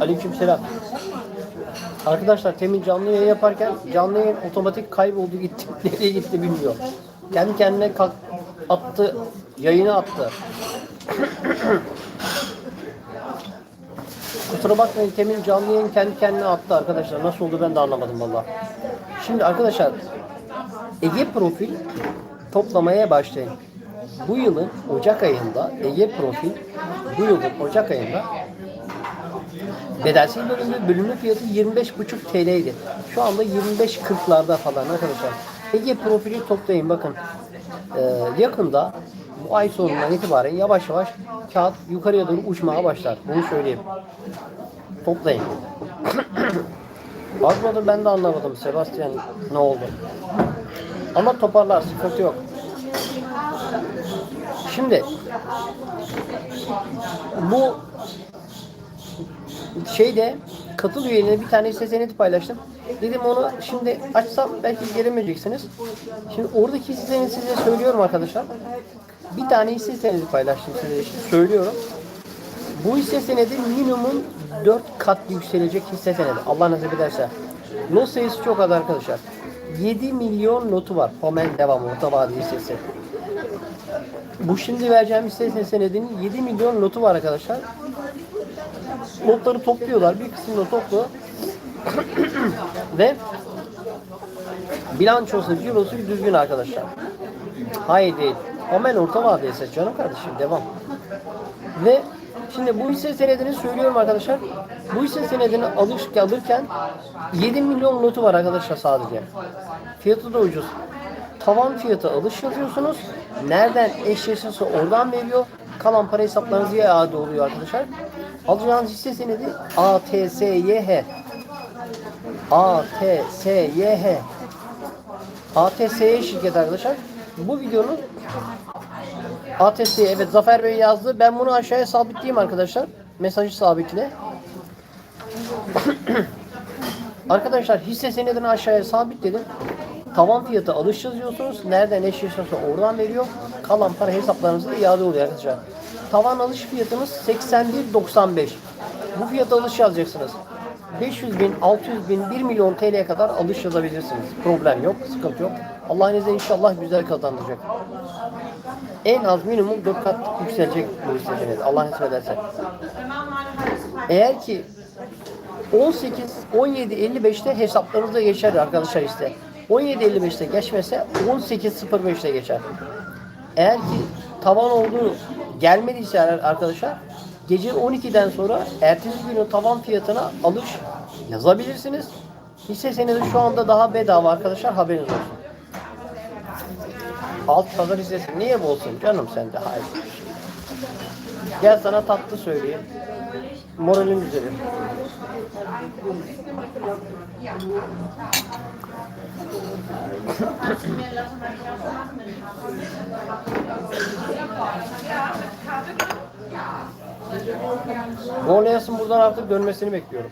Aleykümselam. Arkadaşlar temin canlı yayın yaparken canlı yayın otomatik kayboldu gitti. Nereye gitti bilmiyorum. Kendi kendine kalk, attı. Yayını attı. Kusura bakmayın temin canlı yayın kendi kendine attı arkadaşlar. Nasıl oldu ben de anlamadım valla. Şimdi arkadaşlar Ege Profil toplamaya başlayın. Bu yılın Ocak ayında Ege Profil bu yılın Ocak ayında Bedelsiz bölümü bölümlü fiyatı 25,5 TL'ydi. Şu anda 25.40'larda falan arkadaşlar. Ege profili toplayın bakın. Ee, yakında bu ay sonundan itibaren yavaş yavaş kağıt yukarıya doğru uçmaya başlar. Bunu söyleyeyim. Toplayın. Bakmadım ben de anlamadım Sebastian ne oldu. Ama toparlar sıkıntı yok. Şimdi bu şeyde katıl üyelerine bir tane hisse senedi paylaştım. Dedim onu şimdi açsam belki gelemeyeceksiniz. Şimdi oradaki hisse senedi size söylüyorum arkadaşlar. Bir tane hisse senedi paylaştım size işte söylüyorum. Bu hisse senedi minimum 4 kat yükselecek hisse senedi. Allah nasip ederse. Lot sayısı çok az arkadaşlar. 7 milyon notu var. Pomel devam orta vade hissesi. Bu şimdi vereceğim hisse senedinin 7 milyon notu var arkadaşlar notları topluyorlar. Bir kısmını topluyor. Ve bilançosu, cirosu düzgün arkadaşlar. Değil. Hemen orta vade ise canım kardeşim devam. Ve şimdi bu hisse senedini söylüyorum arkadaşlar. Bu hisse senedini alış, alırken 7 milyon notu var arkadaşlar sadece. Fiyatı da ucuz. Tavan fiyatı alış yazıyorsunuz. Nereden eşleşirse oradan veriyor. Kalan para hesaplarınıza iade oluyor arkadaşlar. Alacağınız hisse senedi ATSYH. ATSYH. ATSY şirket arkadaşlar. Bu videonun ATSY evet Zafer Bey yazdı. Ben bunu aşağıya sabitleyeyim arkadaşlar. Mesajı sabitle. arkadaşlar hisse senedini aşağıya sabitledim. Tavan fiyatı alış yazıyorsunuz. Nereden eşleşiyorsa oradan veriyor. Kalan para hesaplarınıza iade oluyor arkadaşlar. Tavan alış fiyatımız 81.95. Bu fiyata alış yazacaksınız. 500 bin, 600 bin, 1 milyon TL'ye kadar alış yazabilirsiniz. Problem yok, sıkıntı yok. Allah'ın izniyle inşallah güzel kazandıracak. En az minimum 4 kat yükselecek bu senedi. Allah nasip ederse. Eğer ki 18, 17, 55'te hesaplarınızda geçer arkadaşlar işte. 17.55'te geçmese 18.05'te geçer. Eğer ki tavan olduğu gelmediyse arkadaşlar gece 12'den sonra ertesi günün tavan fiyatına alış yazabilirsiniz. Hisse senedi şu anda daha bedava arkadaşlar haberiniz olsun. Alt pazar hissesi niye bolsun canım sende hayır. Gel sana tatlı söyleyeyim. Moralim düzelir. Gorlayas'ın buradan artık dönmesini bekliyorum.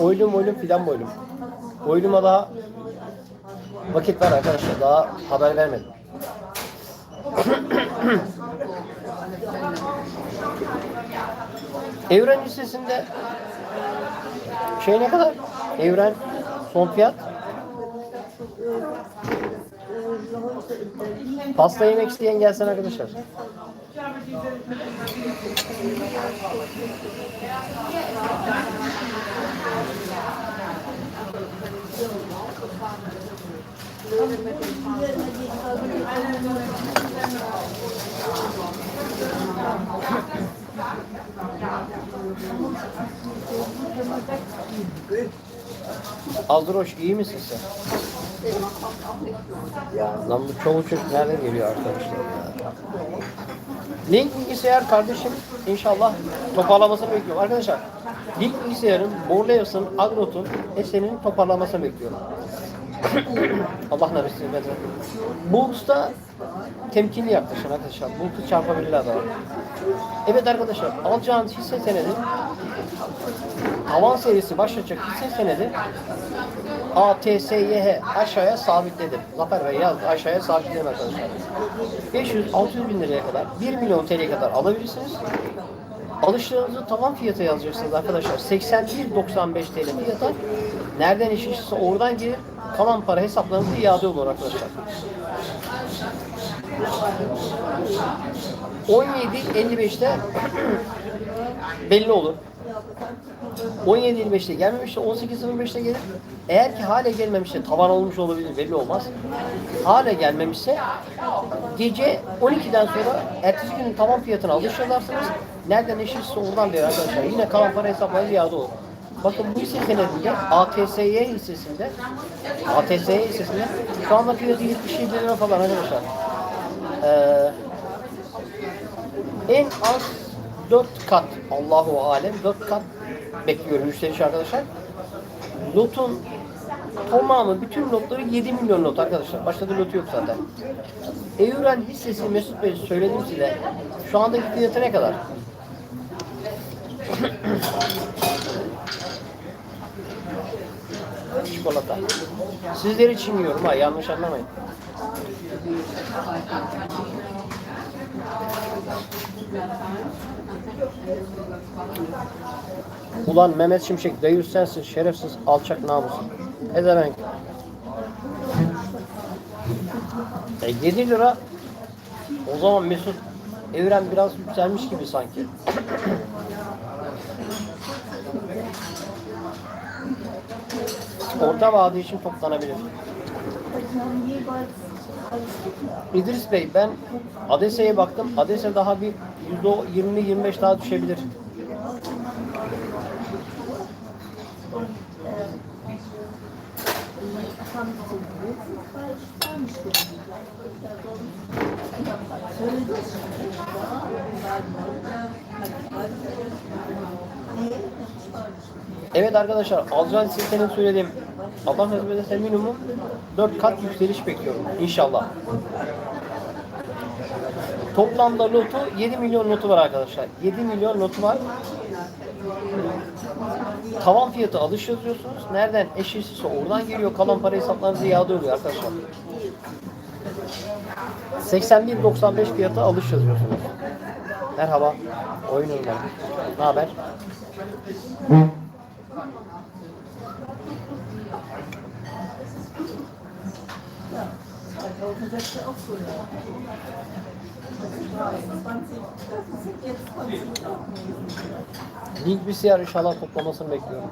Oylum oylum filan boylum. Oyluma daha vakit var arkadaşlar. Daha haber vermedim. Evren listesinde şey ne kadar? Evren son fiyat Pasta yemek isteyen gelsin arkadaşlar. Aldroş iyi misin sen? Lan bu çoluk çocuk nereden geliyor arkadaşlar? Link bilgisayar kardeşim inşallah toparlamasını bekliyorum. Arkadaşlar Link bilgisayarın, Borleos'un, Agrot'un eserinin toparlamasını bekliyorum. Allah nasip etsin. Bulut'ta temkinli yaklaşın arkadaşlar. Bulut'u çarpabilirler daha. Evet arkadaşlar alacağınız hisse senedi tavan serisi başlayacak hisse senedi ATSYH aşağıya sabitledim. Zafer Bey yazdı aşağıya sabitledim arkadaşlar. 500-600 bin liraya kadar 1 milyon TL'ye kadar alabilirsiniz. Alışlarınızı tavan fiyata yazacaksınız arkadaşlar. 81.95 TL fiyata. Nereden iş oradan gelir. Kalan para hesaplarınızda iade olur arkadaşlar. 17.55'te belli olur. 17.25'te gelmemişse 18.05'te gelir. Eğer ki hala gelmemişse tavan olmuş olabilir belli olmaz. Hala gelmemişse gece 12'den sonra ertesi günün tavan fiyatına alış yazarsınız. Nereden eşitse oradan verir arkadaşlar. Yine kalan para hesapları iade olur. Bakın bu hisse senedinde ATSY hissesinde ATSY hissesinde şu anda fiyatı 77 lira falan arkadaşlar. Ee, en az 4 kat Allahu alem 4 kat bekliyorum müşteri arkadaşlar. Lotun tamamı bütün lotları 7 milyon lot arkadaşlar. Başka da lotu yok zaten. Evren hissesi Mesut Bey söyledim size. Şu andaki fiyatı ne kadar? Çikolata. Sizler için yiyorum ha yanlış anlamayın. Ulan Mehmet Şimşek dayı sensin şerefsiz alçak namus. Ezevenk. E 7 lira o zaman Mesut Evren biraz yükselmiş gibi sanki. Orta vade için toplanabilir. İdris Bey ben Adese'ye baktım. Adese daha bir %20-25 daha düşebilir. Evet arkadaşlar alacağınız sitenin söylediğim Allah nasip ederse minimum 4 kat yükseliş bekliyorum inşallah. Toplamda lotu 7 milyon lotu var arkadaşlar. 7 milyon lotu var. Tavan fiyatı alış yazıyorsunuz. Nereden eşitsizse oradan geliyor. Kalan para hesaplarınıza iade oluyor arkadaşlar. 81.95 fiyatı alış yazıyorsunuz. Merhaba. Oyun. Ne haber? Bilgisayar inşallah toplamasını bekliyorum.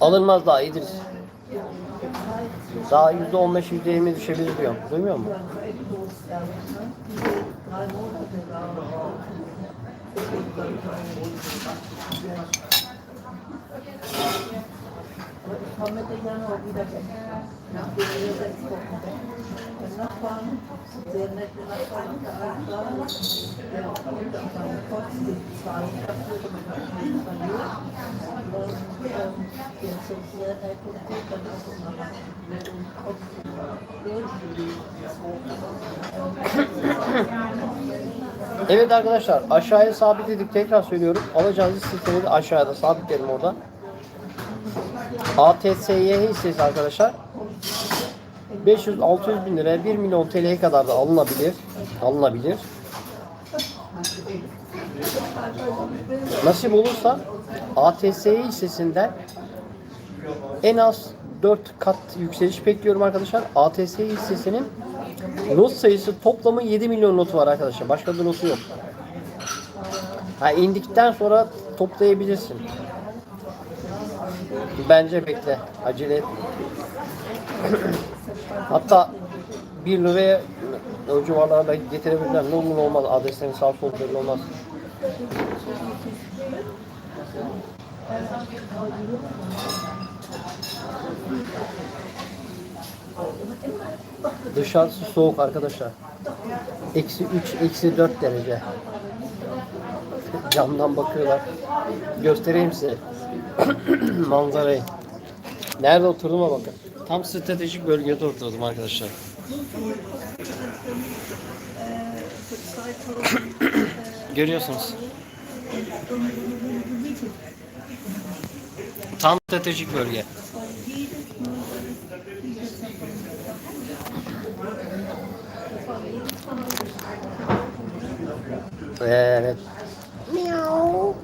Alınmaz daha İdris. Daha yüzde on beş, yüzde yirmi düşebilir diyorum. Duymuyor musun? Evet arkadaşlar aşağıya sabitledik tekrar söylüyorum. Alacağınız siteleri de aşağıda sabitledim orada. ATSY hissesi arkadaşlar 500-600 bin liraya 1 milyon TL'ye kadar da alınabilir. Alınabilir. Nasip olursa ATSY hissesinden en az 4 kat yükseliş bekliyorum arkadaşlar. ATSY hissesinin not sayısı toplamı 7 milyon notu var arkadaşlar. Başka bir notu yok. Ha indikten sonra toplayabilirsin. Bence bekle. Acele et. Hatta 1 liraya o civarlarda getirebilirler. Ne olur olmaz. Adreslerin sağ sol belli olmaz. Dışarısı soğuk arkadaşlar. Eksi 3, eksi 4 derece. Camdan bakıyorlar. Göstereyim size. Manzarayı. Nerede oturduğuma bakın. Tam stratejik bölgede oturdum arkadaşlar. Görüyorsunuz. Tam stratejik bölge. Evet. Miau.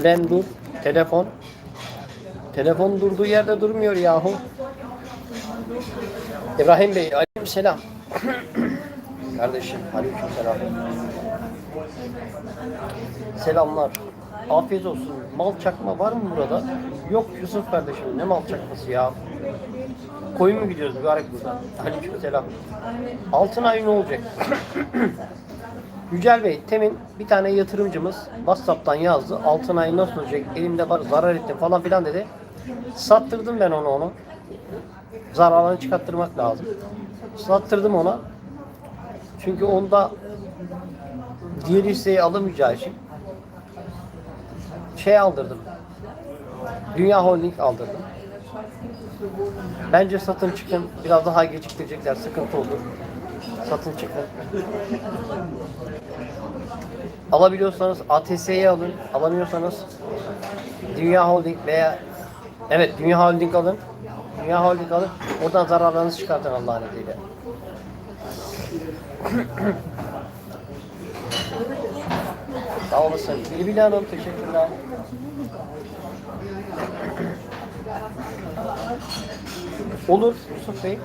Ulan dur. Telefon. Telefon durduğu yerde durmuyor yahu. İbrahim Bey, aleyküm selam. Kardeşim, aleyküm selam. Selamlar. Afiyet olsun. Mal çakma var mı burada? Yok Yusuf kardeşim, ne mal çakması ya? Koyun mu gidiyoruz mübarek burada? Aleyküm selam. Altın ay ne olacak? Yücel Bey, temin bir tane yatırımcımız WhatsApp'tan yazdı. Altın ay nasıl olacak? Elimde var, zarar ettim falan filan dedi. Sattırdım ben onu onu. Zararını çıkarttırmak lazım. Sattırdım ona. Çünkü onda diğer hisseyi alamayacağı için şey aldırdım. Dünya Holding aldırdım. Bence satın çıkın. Biraz daha geciktirecekler. Sıkıntı olur. Satın çıkın. Alabiliyorsanız ATS'ye alın. Alamıyorsanız Dünya Holding veya evet Dünya Holding alın. Dünya Holding alın. Oradan zararlarınızı çıkartın Allah'ın izniyle. Sağ olasın. Bilbil Hanım teşekkürler. Olur Yusuf Bey.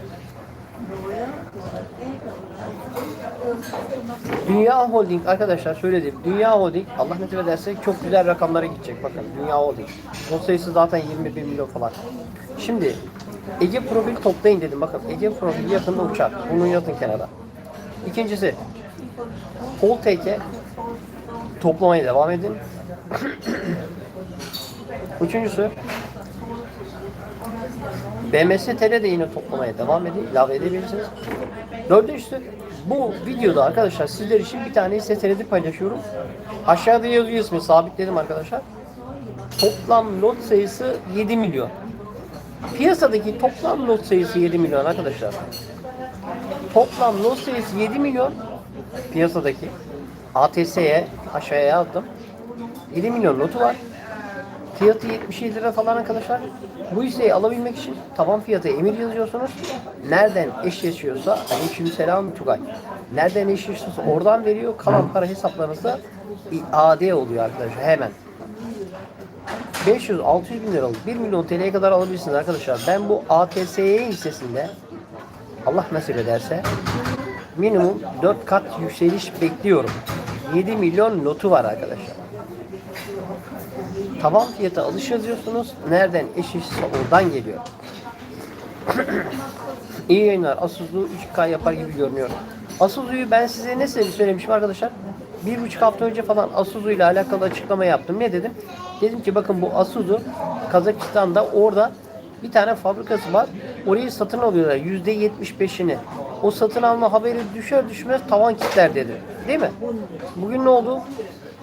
Dünya Holding arkadaşlar şöyle diyeyim. Dünya Holding Allah nasip ederse çok güzel rakamlara gidecek bakın. Dünya Holding. Not sayısı zaten 21 milyon falan. Şimdi Ege Profil toplayın dedim bakın. Ege Profil yakında uçar. Bunun yatın kenara. İkincisi Pol Take'e toplamaya devam edin. Üçüncüsü BMS TR de yine toplamaya devam edin. ilave edebilirsiniz. Dördüncüsü bu videoda arkadaşlar sizler için bir tane hisse senedi paylaşıyorum. Aşağıda yazıyor ismi sabitledim arkadaşlar. Toplam lot sayısı 7 milyon. Piyasadaki toplam lot sayısı 7 milyon arkadaşlar. Toplam lot sayısı 7 milyon piyasadaki ATS'ye aşağıya yazdım. 7 milyon notu var. Fiyatı 77 lira falan arkadaşlar. Bu hisseyi alabilmek için taban fiyatı emir yazıyorsunuz. Nereden eşleşiyorsa aleyküm selam Tugay. Nereden eşleşiyorsa oradan veriyor. Kalan para hesaplarınızda AD oluyor arkadaşlar hemen. 500-600 bin liralık 1 milyon TL'ye kadar alabilirsiniz arkadaşlar. Ben bu ATSY hissesinde Allah nasip ederse minimum 4 kat yükseliş bekliyorum. 7 milyon notu var arkadaşlar. Tavan fiyatı alış yazıyorsunuz. Nereden eşleşirse oradan geliyor. İyi yayınlar. Asus'u 3K yapar gibi görünüyor. Asus'u ben size ne söylemişim arkadaşlar? Bir buçuk hafta önce falan Asus'u ile alakalı açıklama yaptım. Ne dedim? Dedim ki bakın bu Asus'u Kazakistan'da orada bir tane fabrikası var. Orayı satın alıyorlar. Yüzde yetmiş beşini. O satın alma haberi düşer düşmez tavan kitler dedi. Değil mi? Bugün ne oldu?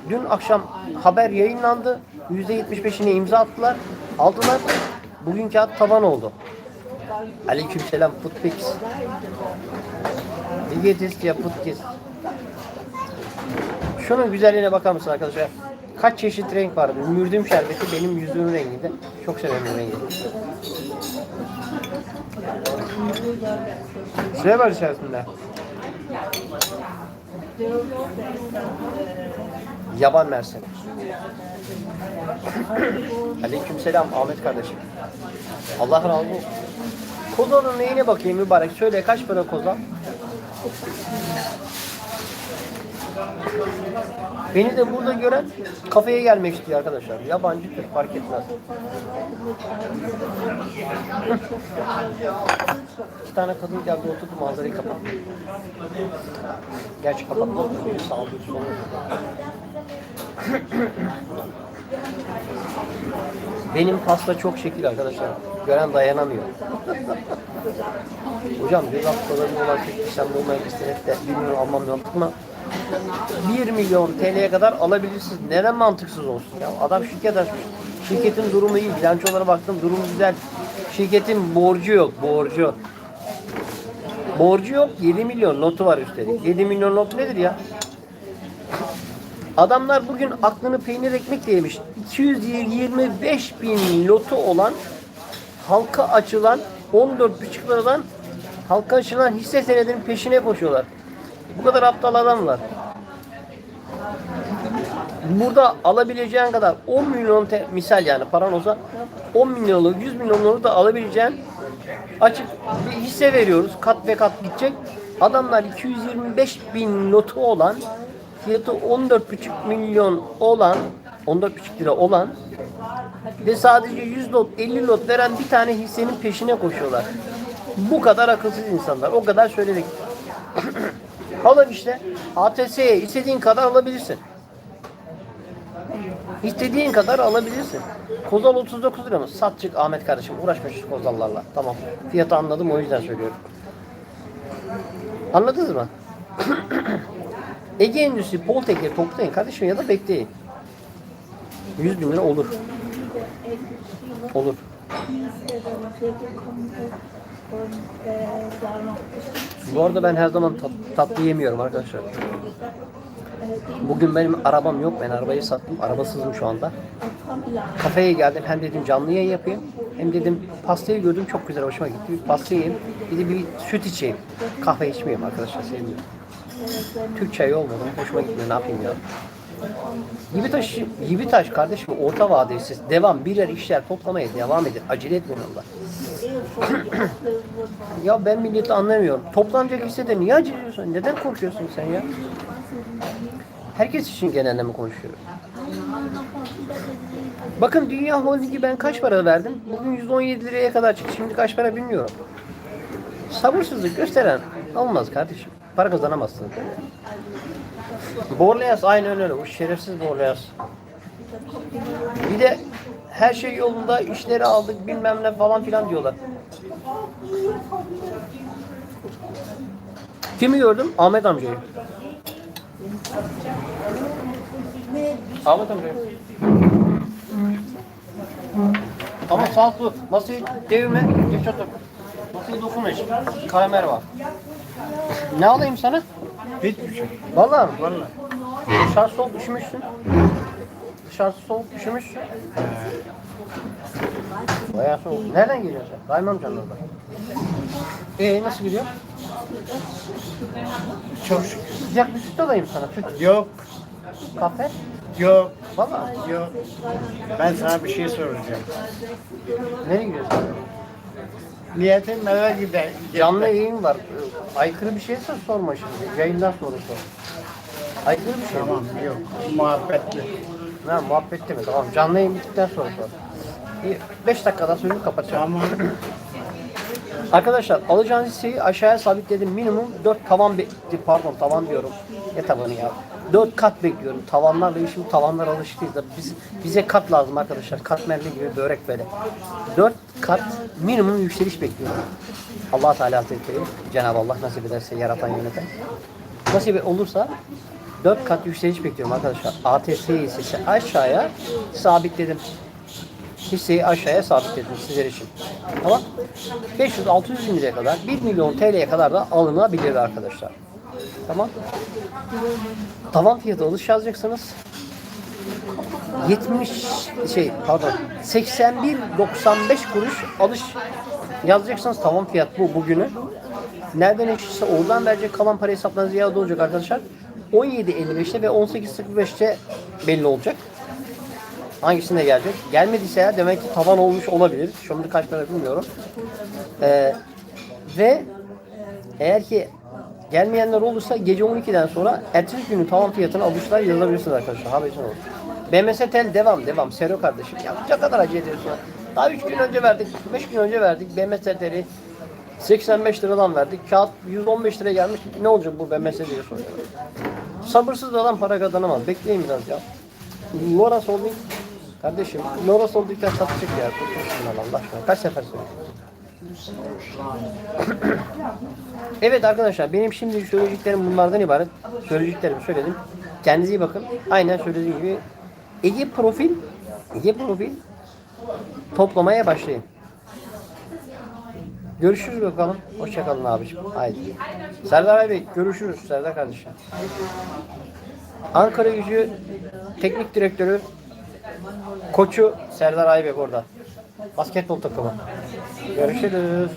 Dün akşam haber yayınlandı. Yüzde yetmiş beşini imza attılar. Aldılar. Bugün kağıt tavan oldu. Aleykümselam Putpix. Bilgetis ya Putkis. Şunun güzelliğine bakar mısın arkadaşlar? Kaç çeşit renk var? Mürdüm şerbeti benim yüzümün renginde. Çok severim bu rengi. Ne var içerisinde? Yaban mersin. Aleykümselam Ahmet kardeşim. Allah razı olsun. Kozanın neyine bakayım mübarek? Söyle kaç para koza? Beni de burada gören kafeye gelmek istiyor arkadaşlar. Yabancı Türk fark etmez. İki tane kadın geldi oturdu manzarayı kapattı. Gerçi kapattı. Sağ olun. Benim pasta çok şekil arkadaşlar. Gören dayanamıyor. Hocam haftada bir olan tek işlem olmayan 1 milyon almam lazım ama 1 milyon TL'ye kadar alabilirsiniz. Neden mantıksız olsun ya? Adam şirket açmış. Şirketin durumu iyi. Bilançolara baktım durumu güzel. Şirketin borcu yok. Borcu. Borcu yok. 7 milyon notu var üstelik. 7 milyon not nedir ya? Adamlar bugün aklını peynir ekmekle yemiş. 225 bin lotu olan halka açılan 14,5 liradan halka açılan hisse senedinin peşine koşuyorlar. Bu kadar aptal adam var. Burada alabileceğin kadar 10 milyon te- misal yani paran olsa 10 milyonlu 100 milyonları da alabileceğin açık bir hisse veriyoruz. Kat ve kat gidecek. Adamlar 225 bin lotu olan fiyatı 14,5 milyon olan 14,5 lira olan ve sadece 100 lot 50 lot veren bir tane hissenin peşine koşuyorlar. Bu kadar akılsız insanlar. O kadar söyledik. Alın işte. ATS'ye istediğin kadar alabilirsin. İstediğin kadar alabilirsin. Kozal 39 lira mı? Sat çık Ahmet kardeşim. Uğraşma şu kozallarla. Tamam. Fiyatı anladım o yüzden söylüyorum. Anladınız mı? Ege Endüstri, Poltek'e toplayın kardeşim ya da bekleyin. 100 bin lira olur. Olur. Bu arada ben her zaman tat- tatlı yemiyorum arkadaşlar. Bugün benim arabam yok. Ben arabayı sattım. Arabasızım şu anda. Kafeye geldim. Hem dedim canlı yayın yapayım. Hem dedim pastayı gördüm. Çok güzel hoşuma gitti. Bir pasta yiyeyim. Bir de bir süt içeyim. Kahve içmeyeyim arkadaşlar. Sevmiyorum. Türk çayı olmadı. mı? Hoşuma gitmiyor. Ne yapayım ya? Gibi taş, gibi taş kardeşim orta vadesi devam birer işler toplamaya devam edin. Acele etmeyin Allah. ya ben milleti anlamıyorum. Toplanacak hissede niye acele? Neden korkuyorsun sen ya? Herkes için genelleme konuşuyorum. Bakın Dünya Holding'i ben kaç para verdim? Bugün 117 liraya kadar çıktı. Şimdi kaç para bilmiyorum. Sabırsızlık gösteren olmaz kardeşim. Para kazanamazsınız. böyle. Borlayas aynen öyle. Bu şerefsiz Borlayas. Bir de her şey yolunda, işleri aldık bilmem ne falan filan diyorlar. Kimi gördüm? Ahmet amcayı. Ahmet amcayı. Ama sağlıklı. Masayı devirme. Geç otur. Masayı dokunma hiç. Karamel var. Ne alayım sana? Hiçbir şey. Vallahi mi? Vallahi. Dışarısı soğuk üşümüşsün. Dışarısı soğuk üşümüşsün. Bayağı soğuk. Nereden geliyorsun sen? Rahmi amcanın orada. Ee nasıl gidiyor? Çok şükür. Sıcak bir süt alayım sana. Süt, Yok, kahve. yok, Vallahi. yok. Ben sana bir şey soracağım. Nereye gidiyorsun? Niyetin eve gider. Canlı yayın var. Aykırı bir şeyse sorma şimdi. Yayından sonra sor. Aykırı bir şey mi? Tamam, yok. Muhabbetli. Ha, muhabbette mi? Tamam. Canlı yayın bittikten sonra sor. 5 dakikada sözümü kapatacağım. Tamam. Arkadaşlar alacağınız hisseyi aşağıya sabitledim. Minimum 4 tavan be- pardon tavan diyorum. Ne tavanı ya? 4 kat bekliyorum. Tavanlarla işim tavanlar alıştıyız da biz, bize kat lazım arkadaşlar. Katmerli gibi börek böyle. 4 kat minimum yükseliş bekliyorum. Allah Teala Hazretleri Cenab-ı Allah nasip ederse yaratan yöneten. Nasip olursa 4 kat yükseliş bekliyorum arkadaşlar. ATS hissesi aşağıya sabitledim hisseyi aşağıya sabitledim sizler için. Ama 500-600 bin liraya kadar 1 milyon TL'ye kadar da alınabilir arkadaşlar. Tamam. Tavan fiyatı alış yazacaksınız. 70 şey pardon 81.95 kuruş alış yazacaksınız tavan fiyat bu bugünü. Nereden eşitse oradan verecek kalan para hesaplarınıza iade olacak arkadaşlar. 17.55'te ve 18.05'te belli olacak. Hangisinde gelecek? Gelmediyse ya demek ki tavan olmuş olabilir. Şimdi kaç para bilmiyorum. Ee, ve eğer ki gelmeyenler olursa gece 12'den sonra ertesi günü tavan fiyatını alışlar yazabilirsiniz arkadaşlar. Haberiniz olsun. BMS tel devam devam. Sero kardeşim. Ya ne kadar acı ediyorsun. Daha 3 gün önce verdik. 5 gün önce verdik. BMS teli 85 liradan verdik. Kağıt 115 liraya gelmiş. Ne olacak bu BMS diye soruyorum. Sabırsız adam para kazanamaz. Bekleyin biraz ya. Loras Holding Kardeşim Loros olduktan satacak ya. Kurtulsun Allah aşkına. Kaç sefer söyledim. evet arkadaşlar benim şimdi söyleyeceklerim bunlardan ibaret. Söyleyeceklerimi söyledim. Kendinize iyi bakın. Aynen söylediğim gibi Ege profil Ege profil toplamaya başlayın. Görüşürüz bakalım. Hoşçakalın abiciğim. Haydi. Serdar abi görüşürüz Serdar kardeşim. Ankara Gücü Teknik Direktörü Koçu Serdar Aybek orada. Basketbol takımı. Görüşürüz.